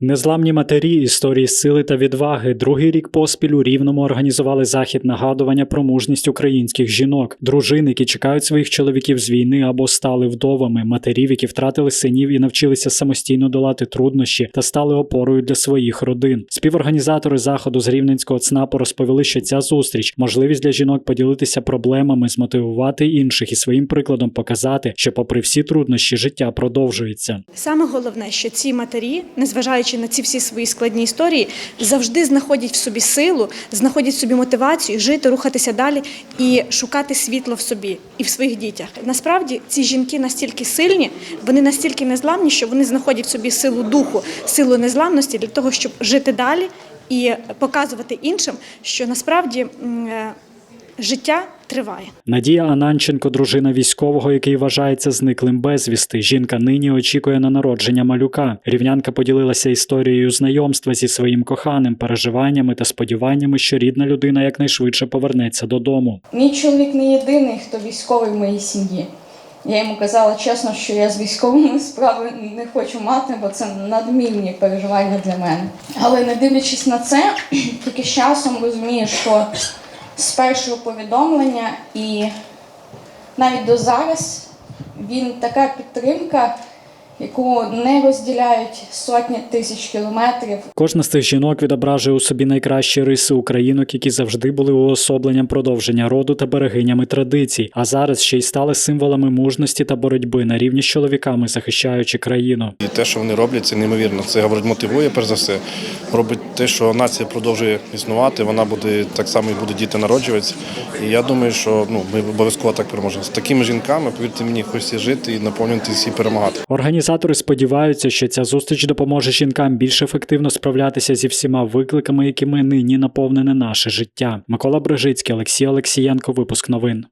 Незламні матері історії сили та відваги. Другий рік поспіль у рівному організували захід нагадування про мужність українських жінок, дружин, які чекають своїх чоловіків з війни або стали вдовами, матерів, які втратили синів і навчилися самостійно долати труднощі та стали опорою для своїх родин. Співорганізатори заходу з рівненського ЦНАПу розповіли, що ця зустріч можливість для жінок поділитися проблемами, змотивувати інших і своїм прикладом показати, що, попри всі труднощі, життя продовжується. Саме головне, що ці матері, незважаючи на ці всі свої складні історії, завжди знаходять в собі силу, знаходять в собі мотивацію жити, рухатися далі і шукати світло в собі і в своїх дітях. Насправді ці жінки настільки сильні, вони настільки незламні, що вони знаходять в собі силу духу, силу незламності для того, щоб жити далі і показувати іншим, що насправді е, життя триває. Надія Ананченко, дружина військового, який вважається зниклим безвісти. Жінка нині очікує на народження малюка. Рівнянка поділилася історією знайомства зі своїм коханим, переживаннями та сподіваннями, що рідна людина якнайшвидше повернеться додому. Мій чоловік не єдиний, хто військовий в моїй сім'ї. Я йому казала чесно, що я з військовими справи не хочу мати, бо це надмірні переживання для мене. Але не дивлячись на це, тільки з часом розумію, що з першого повідомлення і навіть до зараз він така підтримка, яку не розділяють сотні тисяч кілометрів. Кожна з цих жінок відображує у собі найкращі риси українок, які завжди були уособленням продовження роду та берегинями традицій, а зараз ще й стали символами мужності та боротьби на рівні з чоловіками, захищаючи країну. І те, що вони роблять, це неймовірно. Це говорить, мотивує перш за все. Робить те, що нація продовжує існувати. Вона буде так само і буде діти народжуватися. І я думаю, що ну ми обов'язково так переможемо. З такими жінками, повірте мені, хочеться жити і наповнюватися і перемагати. Організатори сподіваються, що ця зустріч допоможе жінкам більш ефективно справлятися зі всіма викликами, якими нині наповнене наше життя. Микола Брижицький, Олексій Олексієнко. Випуск новин.